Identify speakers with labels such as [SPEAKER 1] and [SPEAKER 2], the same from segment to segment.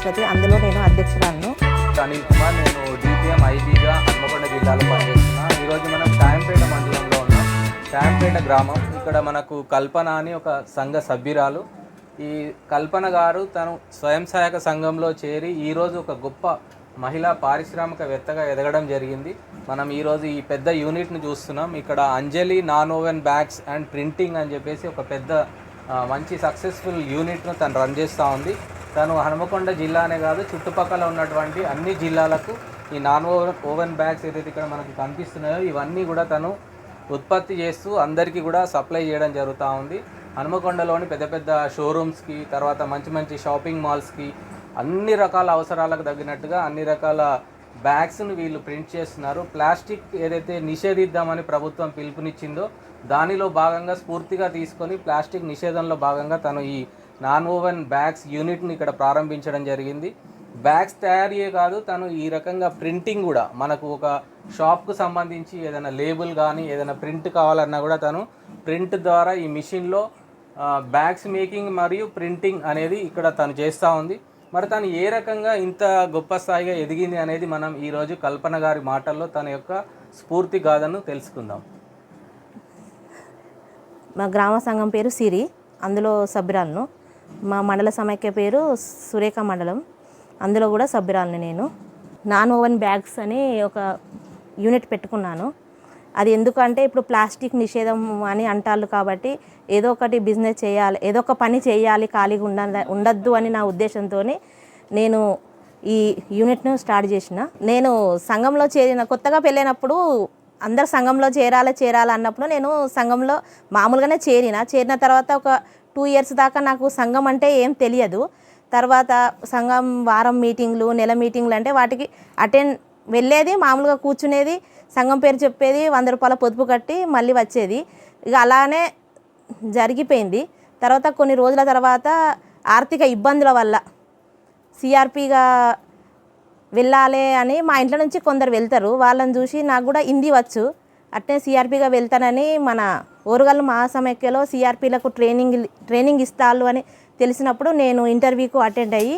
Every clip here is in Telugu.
[SPEAKER 1] సరస్వతి అందులో నేను అధ్యక్షురాలను. అనిల్ కుమార్ నేను డిపిఎం ఐబీగా హన్మకొండ జిల్లాలో పనిచేస్తున్నాను ఈరోజు మనం శాంపేట మండలంలో ఉన్నాం. శాంపేట గ్రామం. ఇక్కడ మనకు కల్పన అని ఒక సంఘ సభ్యురాలు. ఈ కల్పన గారు తను స్వయం సహాయక సంఘంలో చేరి ఈరోజు ఒక గొప్ప మహిళా పారిశ్రామికవేత్తగా ఎదగడం జరిగింది. మనం ఈరోజు ఈ పెద్ద యూనిట్ను చూస్తున్నాం. ఇక్కడ Anjali non woven bags and printing అని చెప్పేసి ఒక పెద్ద మంచి సక్సెస్ఫుల్ యూనిట్ను తను రన్ చేస్తూ ఉంది. తను హనుమకొండ జిల్లానే కాదు చుట్టుపక్కల ఉన్నటువంటి అన్ని జిల్లాలకు ఈ నాన్ ఓవెన్ ఓవెన్ బ్యాగ్స్ ఏదైతే ఇక్కడ మనకు కనిపిస్తున్నాయో ఇవన్నీ కూడా తను ఉత్పత్తి చేస్తూ అందరికీ కూడా సప్లై చేయడం జరుగుతూ ఉంది. హనుమకొండలోని పెద్ద పెద్ద షోరూమ్స్కి తర్వాత మంచి మంచి షాపింగ్ మాల్స్కి అన్ని రకాల అవసరాలకు తగినట్టుగా అన్ని రకాల బ్యాగ్స్ను వీళ్ళు ప్రింట్ చేస్తున్నారు. ప్లాస్టిక్ ఏదైతే నిషేధిద్దామని ప్రభుత్వం పిలుపునిచ్చిందో దానిలో భాగంగా స్ఫూర్తిగా తీసుకొని ప్లాస్టిక్ నిషేధంలో భాగంగా తను ఈ నాన్ ఓవెన్ బ్యాగ్స్ యూనిట్ని ఇక్కడ ప్రారంభించడం జరిగింది. బ్యాగ్స్ తయారీయే కాదు తను ఈ రకంగా ప్రింటింగ్ కూడా మనకు ఒక షాప్కు సంబంధించి ఏదైనా లేబుల్ కానీ ఏదైనా ప్రింట్ కావాలన్నా కూడా తను ప్రింట్ ద్వారా ఈ మిషన్లో బ్యాగ్స్ మేకింగ్ మరియు ప్రింటింగ్ అనేది ఇక్కడ తను చేస్తూ ఉంది. మరి తను ఏ రకంగా ఇంత గొప్ప స్థాయిగా ఎదిగింది అనేది మనం ఈరోజు కల్పన గారి మాటల్లో తన యొక్క స్ఫూర్తి గాథను తెలుసుకుందాం.
[SPEAKER 2] మా గ్రామ సంఘం పేరు సిరి అందులో సభ్యురాలను మా మండల సమైక్య పేరు సురేఖ మండలం. అందులో కూడా సభ్యురాలని నేను. నాన్ ఓవెన్ బ్యాగ్స్ అని ఒక యూనిట్ పెట్టుకున్నాను. అది ఎందుకంటే ఇప్పుడు ప్లాస్టిక్ నిషేధం అని అంటారు కాబట్టి ఏదో ఒకటి బిజినెస్ చేయాలి ఏదో ఒక పని చేయాలి ఖాళీగా ఉండ ఉండద్దు అని నా ఉద్దేశంతో నేను ఈ యూనిట్ను స్టార్ట్ చేసిన. నేను సంఘంలో చేరిన కొత్తగా పెళ్ళైనప్పుడు అందరు సంఘంలో చేరాలి చేరాలి అన్నప్పుడు నేను సంఘంలో మామూలుగానే చేరిన. చేరిన తర్వాత ఒక టూ ఇయర్స్ దాకా నాకు సంఘం అంటే ఏం తెలియదు. తర్వాత సంఘం వారం మీటింగ్లు నెల మీటింగ్లు అంటే వాటికి అటెండ్ వెళ్ళేది మామూలుగా కూర్చునేది సంఘం పేరు చెప్పేది వంద రూపాయల పొదుపు కట్టి మళ్ళీ వచ్చేది. ఇక అలానే జరిగిపోయింది. తర్వాత కొన్ని రోజుల తర్వాత ఆర్థిక ఇబ్బందుల వల్ల సిఆర్పిగా వెళ్ళాలి అని మా ఇంట్లో నుంచి కొందరు వెళ్తారు. వాళ్ళని చూసి నాకు కూడా హిందీ వచ్చు. అట్నే సిఆర్పిగా వెళ్తానని మన ఓరుగల్లు మహాసమైక్యలో సిఆర్పీలకు ట్రైనింగ్ ట్రైనింగ్ ఇస్తారు అని తెలిసినప్పుడు నేను ఇంటర్వ్యూకు అటెండ్ అయ్యి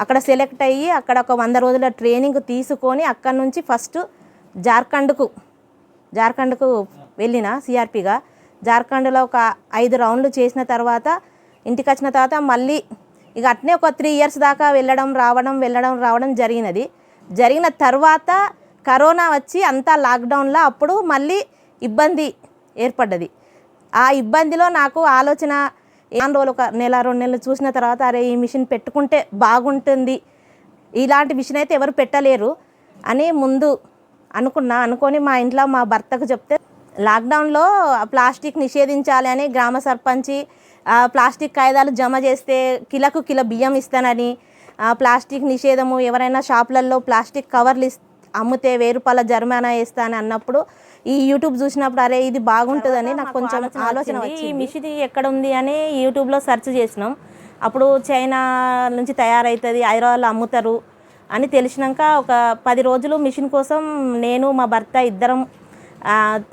[SPEAKER 2] అక్కడ సెలెక్ట్ అయ్యి అక్కడ ఒక వంద రోజుల ట్రైనింగ్ తీసుకొని అక్కడ నుంచి ఫస్ట్ జార్ఖండ్కు జార్ఖండ్కు వెళ్ళిన సిఆర్పిగా జార్ఖండ్లో ఒక ఐదు రౌండ్లు చేసిన తర్వాత ఇంటికి వచ్చిన తర్వాత మళ్ళీ ఇక అట్నే ఒక త్రీ ఇయర్స్ దాకా వెళ్ళడం రావడం వెళ్ళడం రావడం జరిగినది. జరిగిన తర్వాత కరోనా వచ్చి అంతా లాక్డౌన్లో అప్పుడు మళ్ళీ ఇబ్బంది ఏర్పడ్డది. ఆ ఇబ్బందిలో నాకు ఆలోచన ఏం రోజులు ఒక నెల రెండు నెలలు చూసిన తర్వాత అరే ఈ మిషన్ పెట్టుకుంటే బాగుంటుంది. ఇలాంటి మిషన్ అయితే ఎవరు పెట్టలేరు అని ముందు అనుకున్నా. అనుకొని మా ఇంట్లో మా భర్తకు చెప్తే లాక్డౌన్లో ప్లాస్టిక్ నిషేధించాలి అని గ్రామ సర్పంచి ప్లాస్టిక్ కాగితాలు జమ చేస్తే కిలకు కిలో బియ్యం ఇస్తానని ఆ, ప్లాస్టిక్ నిషేధము ఎవరైనా షాపులలో ప్లాస్టిక్ కవర్లు ఇస్ అమ్మితే వెయ్యి రూపాయల జరిమానా వేస్తానని అన్నప్పుడు ఈ యూట్యూబ్ చూసినప్పుడు అరే ఇది బాగుంటుందని నాకు కొంచెం ఆలోచన వచ్చింది ఈ మిషన్ ఎక్కడ ఉంది అని యూట్యూబ్లో సెర్చ్ చేసినాం. అప్పుడు చైనా నుంచి తయారవుతుంది హైదరాబాద్లో అమ్ముతారు అని తెలిసినాక ఒక పది రోజులు మిషన్ కోసం నేను మా భర్త ఇద్దరం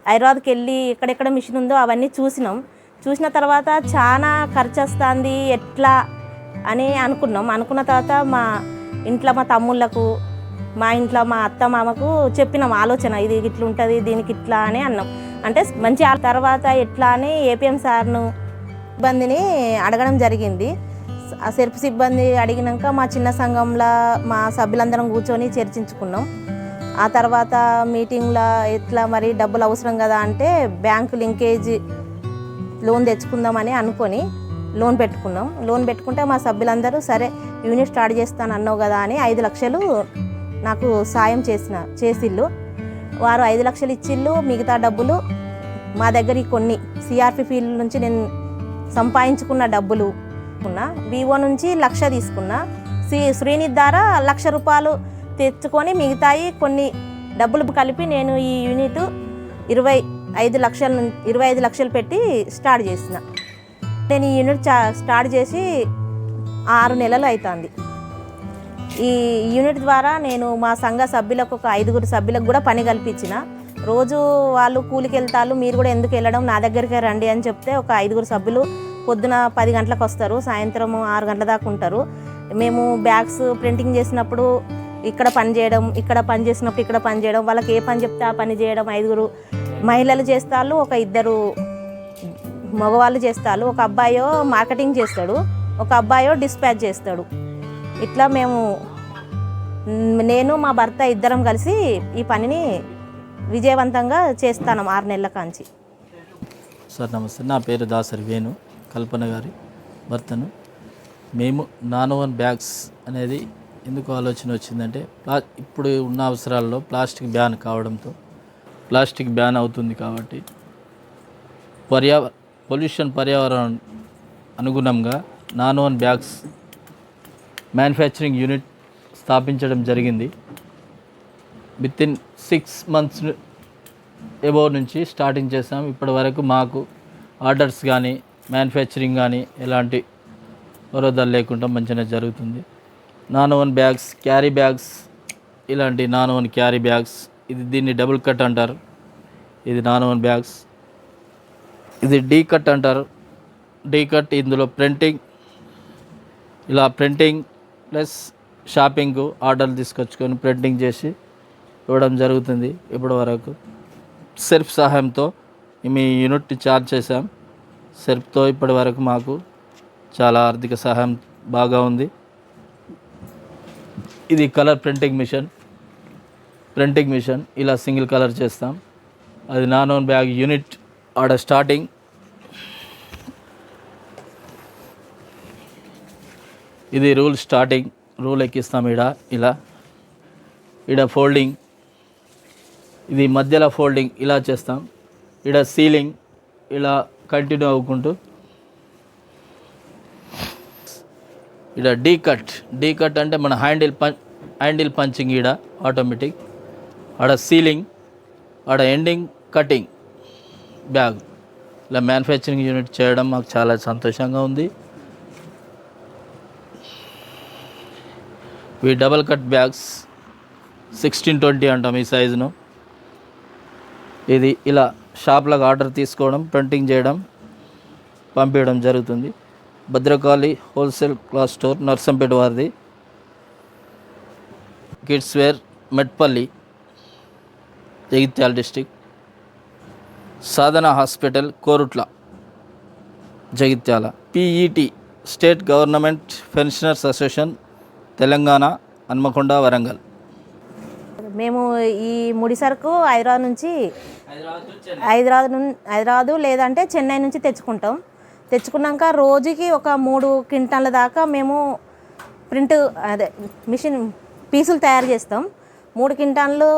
[SPEAKER 2] హైదరాబాద్కి వెళ్ళి ఎక్కడెక్కడ మిషన్ ఉందో అవన్నీ చూసినాం. చూసిన తర్వాత చాలా ఖర్చు వస్తుంది ఎట్లా అని అనుకున్నాం. అనుకున్న తర్వాత మా ఇంట్లో మా తమ్ముళ్ళకు మా ఇంట్లో మా అత్త మామకు చెప్పినాం ఆలోచన ఇది ఇట్లా ఉంటుంది దీనికి ఇట్లా అని అన్నాం. అంటే మంచి ఆ తర్వాత ఎట్లా అని ఏపీఎం సార్ను సిబ్బందిని అడగడం జరిగింది. ఆ సెర్పు సిబ్బంది అడిగినాక మా చిన్న సంఘంలో మా సభ్యులందరం కూర్చొని చర్చించుకున్నాం. ఆ తర్వాత మీటింగ్లో ఎట్లా మరి డబ్బులు అవసరం కదా అంటే బ్యాంకు లింకేజ్ లోన్ తెచ్చుకుందామని అనుకొని లోన్ పెట్టుకున్నాం. లోన్ పెట్టుకుంటే మా సభ్యులందరూ సరే యూనిట్ స్టార్ట్ చేస్తాను అన్నావు కదా అని ఐదు లక్షలు నాకు సాయం చేసిన చేసిళ్ళు. వారు ఐదు లక్షలు ఇచ్చిళ్ళు మిగతా డబ్బులు మా దగ్గర కొన్ని. సిఆర్పి ఫీల్డ్ నుంచి నేను సంపాదించుకున్న డబ్బులు ఉన్నా వివో నుంచి లక్ష తీసుకున్నా. శ్రీ శ్రీని ద్వారా లక్ష రూపాయలు తెచ్చుకొని మిగతాయి కొన్ని డబ్బులు కలిపి నేను ఈ యూనిట్ ఇరవై ఐదు లక్షల ఇరవై ఐదు లక్షలు పెట్టి స్టార్ట్ చేసిన. నేను ఈ యూనిట్ చా- స్టార్ట్ చేసి ఆరు నెలలు అవుతుంది. ఈ యూనిట్ ద్వారా నేను మా సంఘ సభ్యులకు ఒక ఐదుగురు సభ్యులకు కూడా పని కల్పించిన. రోజు వాళ్ళు కూలికి వెళ్తారు మీరు కూడా ఎందుకు వెళ్ళడం నా దగ్గరికే రండి అని చెప్తే ఒక ఐదుగురు సభ్యులు పొద్దున పది గంటలకు వస్తారు సాయంత్రం ఆరు గంటల దాకా ఉంటారు. మేము బ్యాగ్స్ ప్రింటింగ్ చేసినప్పుడు ఇక్కడ పని చేయడం ఇక్కడ పని చేసినప్పుడు ఇక్కడ పని చేయడం వాళ్ళకి ఏ పని చెప్తే ఆ పని చేయడం ఐదుగురు మహిళలు చేస్తారు ఒక ఇద్దరు మగవాళ్ళు చేస్తారు ఒక అబ్బాయో మార్కెటింగ్ చేస్తాడు ఒక అబ్బాయో డిస్పాచ్ చేస్తాడు. ఇట్లా మేము నేను మా భర్త ఇద్దరం కలిసి ఈ పనిని విజయవంతంగా చేస్తాను ఆరు నెలల కాంచి.
[SPEAKER 3] సార్ నమస్తే నా పేరు దాసరి వేణు కల్పన గారి భర్తను. మేము నాన్ వన్ బ్యాగ్స్ అనేది ఎందుకు ఆలోచన వచ్చిందంటే ప్లా ఇప్పుడు ఉన్న అవసరాల్లో ప్లాస్టిక్ బ్యాన్ కావడంతో ప్లాస్టిక్ బ్యాన్ అవుతుంది కాబట్టి పర్యావ పొల్యూషన్ పర్యావరణం అనుగుణంగా non woven bags manufacturing unit స్థాపించడం జరిగింది. Within six months above నుంచి స్టార్టింగ్ చేసాం ఇప్పటి వరకు మాకు ఆర్డర్స్ కానీ మ్యానుఫ్యాక్చరింగ్ కానీ ఎలాంటి వరదలు లేకుండా మంచిగా జరుగుతుంది. Non woven bags carry bags ఇలాంటి నాన్ వన్ క్యారీ బ్యాగ్స్ ఇది దీన్ని డబుల్ కట్ అంటారు. ఇది నాన్ వన్ బ్యాగ్స్. ఇది డీ కట్ అంటారు. డీ కట్ ఇందులో ప్రింటింగ్ ఇలా ప్రింటింగ్ ప్లస్ షాపింగ్ ఆర్డర్లు తీసుకొచ్చుకొని ప్రింటింగ్ చేసి ఇవ్వడం జరుగుతుంది ఇప్పటి వరకు. సెర్ఫ్ సహాయంతో మీ యూనిట్ చార్జ్ చేశాం. సెర్ఫ్తో ఇప్పటి వరకు మాకు చాలా ఆర్థిక సహాయం బాగా ఉంది. ఇది colour printing machine. Printing machine ఇలా సింగిల్ కలర్ చేస్తాం. అది నాన్ ఓన్ బ్యాగ్ యూనిట్ ఆడ స్టార్టింగ్ ఇది రూల్ స్టార్టింగ్ రూల్ ఎక్కిస్తాం ఈడ ఇలా. ఈడ ఫోల్డింగ్ ఇది మధ్యలో ఫోల్డింగ్ ఇలా చేస్తాం. ఈడ సీలింగ్ ఇలా కంటిన్యూ అవ్వుకుంటూ ఈడ డీ కట్ డీ కట్ అంటే మన హ్యాండిల్ పం హ్యాండిల్ పంచింగ్ ఈడ ఆటోమేటిక్. ఆడ సీలింగ్ ఆడ ఎండింగ్ కటింగ్ బ్యాగ్. ఇలా మ్యానుఫ్యాక్చరింగ్ యూనిట్ చేయడం మాకు చాలా సంతోషంగా ఉంది. ఇవి double cut bags sixteen twenty అంటాం ఈ సైజును ఇది ఇలా షాప్లకు ఆర్డర్ తీసుకోవడం ప్రింటింగ్ చేయడం పంపించడం జరుగుతుంది. Bhadrakali wholesale cloth store Narsampet వారిది. Kids wear Metpalli Jagtial district Sadhana hospital Korutla Jagtial. PET state government pensioners association Telangana Hanamkonda Warangal.
[SPEAKER 2] మేము ఈ ముడి సరుకు హైదరాబాద్ నుంచి హైదరాబాద్ నుం- హైదరాబాద్ లేదంటే చెన్నై నుంచి తెచ్చుకుంటాం. తెచ్చుకున్నాక రోజుకి ఒక మూడు క్వింటాల దాకా మేము ప్రింట్ అదే మిషన్ పీసులు తయారు చేస్తాం. మూడు క్వింటాన్లు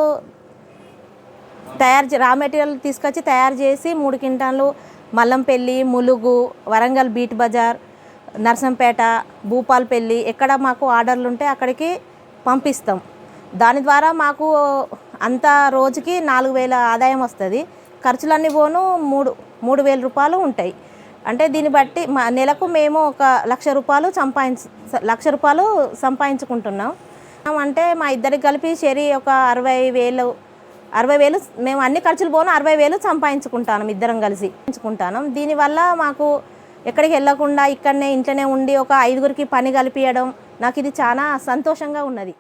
[SPEAKER 2] తయారు చే- రా మెటీరియల్ తీసుకొచ్చి తయారు చేసి మూడు క్వింటాన్లు మల్లంపల్లి ములుగు వరంగల్ బీట్ బజార్ నర్సంపేట భూపాల్పల్లి ఎక్కడ మాకు ఆర్డర్లు ఉంటే అక్కడికి పంపిస్తాం. దాని ద్వారా మాకు అంత రోజుకి నాలుగు వేల ఆదాయం వస్తుంది. ఖర్చులన్నీ పోను మూడు మూడు వేల రూపాయలు ఉంటాయి. అంటే దీన్ని బట్టి మా నెలకు మేము ఒక లక్ష రూపాయలు సంపాదించ లక్ష రూపాయలు సంపాదించుకుంటున్నాం. అంటే మా ఇద్దరికి కలిపి షెరీ ఒక అరవై వేలు అరవై వేలు మేము అన్ని ఖర్చులు పోను అరవై వేలు సంపాదించుకుంటాను ఇద్దరం కలిసి. దీనివల్ల మాకు ఎక్కడికి వెళ్ళకుండా ఇక్కడనే ఇంట్లోనే ఉండి ఒక ఐదుగురికి పని కలిపియడం నాకు ఇది చాలా సంతోషంగా ఉన్నది.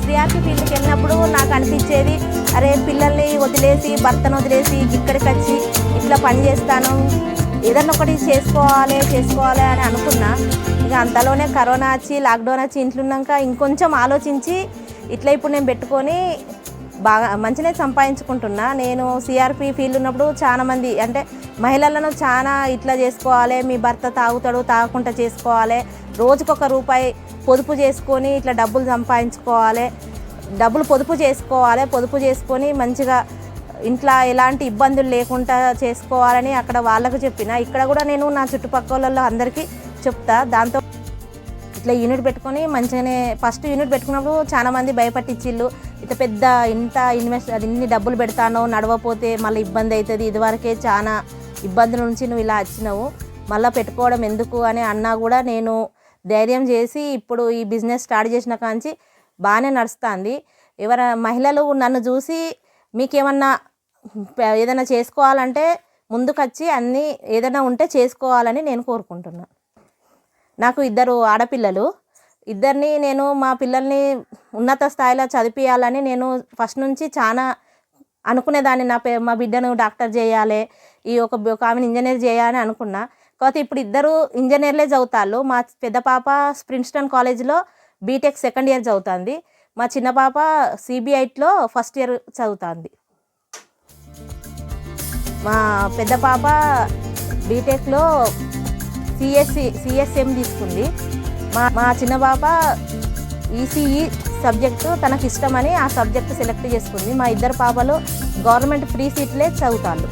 [SPEAKER 2] సిఆర్పి ఫీల్డ్కి వెళ్ళినప్పుడు నాకు అనిపించేది అరే పిల్లల్ని వదిలేసి భర్తను వదిలేసి ఇక్కడికి వచ్చి ఇట్లా పని చేస్తాను ఏదన్నా ఒకటి చేసుకోవాలి చేసుకోవాలి అని అనుకున్నా. ఇక అంతలోనే కరోనా వచ్చి లాక్డౌన్ వచ్చి ఇంట్లో ఉన్నాక ఇంకొంచెం ఆలోచించి ఇట్లా ఇప్పుడు నేను పెట్టుకొని బాగా మంచినే సంపాదించుకుంటున్నా. నేను సిఆర్పి ఫీల్డ్ ఉన్నప్పుడు చాలా మంది అంటే మహిళలను చాలా ఇట్లా చేసుకోవాలి మీ భర్త తాగుతాడు తాగకుండా చేసుకోవాలి రోజుకొక రూపాయి పొదుపు చేసుకొని ఇట్లా డబ్బులు సంపాదించుకోవాలి డబ్బులు పొదుపు చేసుకోవాలి పొదుపు చేసుకొని మంచిగా ఇంట్లో ఎలాంటి ఇబ్బందులు లేకుండా చేసుకోవాలని అక్కడ వాళ్ళకు చెప్పిన. ఇక్కడ కూడా నేను నా చుట్టుపక్కల అందరికీ చెప్తా. దాంతో ఇట్లా యూనిట్ పెట్టుకొని మంచిగానే ఫస్ట్ యూనిట్ పెట్టుకున్నప్పుడు చాలామంది భయపట్టించిళ్ళు. ఇంత పెద్ద ఇంత ఇన్వెస్ట్ అది ఇన్ని డబ్బులు పెడతానో నడవపోతే మళ్ళీ ఇబ్బంది అవుతుంది ఇదివరకే చాలా ఇబ్బందుల నుంచి నువ్వు ఇలా వచ్చినావు. మళ్ళీ పెట్టుకోవడం ఎందుకు అని అన్నా కూడా నేను ధైర్యం చేసి ఇప్పుడు ఈ బిజినెస్ స్టార్ట్ చేసిన కాంచి బాగానే నడుస్తుంది. ఎవర మహిళలు నన్ను చూసి మీకేమన్నా ఏదైనా చేసుకోవాలంటే ముందుకొచ్చి అన్నీ ఏదైనా ఉంటే చేసుకోవాలని నేను కోరుకుంటున్నాను నాకు ఇద్దరు ఆడపిల్లలు. ఇద్దరిని నేను మా పిల్లల్ని ఉన్నత స్థాయిలో చదివించాలని నేను ఫస్ట్ నుంచి చాలా అనుకునేదాన్ని. నా పే మా బిడ్డను డాక్టర్ చేయాలి ఈ ఒక ఒక ఆమెను ఇంజనీర్ చేయాలని అనుకున్నా. కాకపోతే ఇప్పుడు ఇద్దరు ఇంజనీర్లే చదువుతాళ్ళు. మా పెద్ద పాప ప్రిన్స్టన్ కాలేజ్లో బీటెక్ సెకండ్ ఇయర్ చదువుతుంది. మా చిన్న పాప సిబిఐట్లో ఫస్ట్ ఇయర్ చదువుతుంది. మా పెద్ద పాప బీటెక్లో సిఎస్సి సిఎస్ఎం తీసుకుంది. మా మా చిన్న పాప ఈసీఈ సబ్జెక్టు తనకి ఇష్టమని ఆ సబ్జెక్టు సెలెక్ట్ చేసుకుంది. మా ఇద్దరు పాపలు గవర్నమెంట్ ఫ్రీ సీట్లే చదువుతాళ్ళు.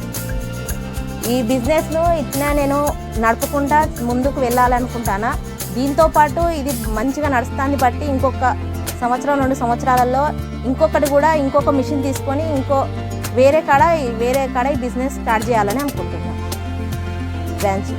[SPEAKER 2] ఈ బిజినెస్ను ఇట్లా నేను నడుపుకుంటా ముందుకు వెళ్ళాలనుకుంటానా? దీంతో పాటు ఇది మంచిగా నడుస్తుంది బట్టి ఇంకొక సంవత్సరం రెండు సంవత్సరాలలో ఇంకొకటి కూడా ఇంకొక మిషన్ తీసుకొని ఇంకో వేరే కాడ వేరే కాడ ఈ బిజినెస్ స్టార్ట్ చేయాలని అనుకుంటున్నాను బ్రాంచ్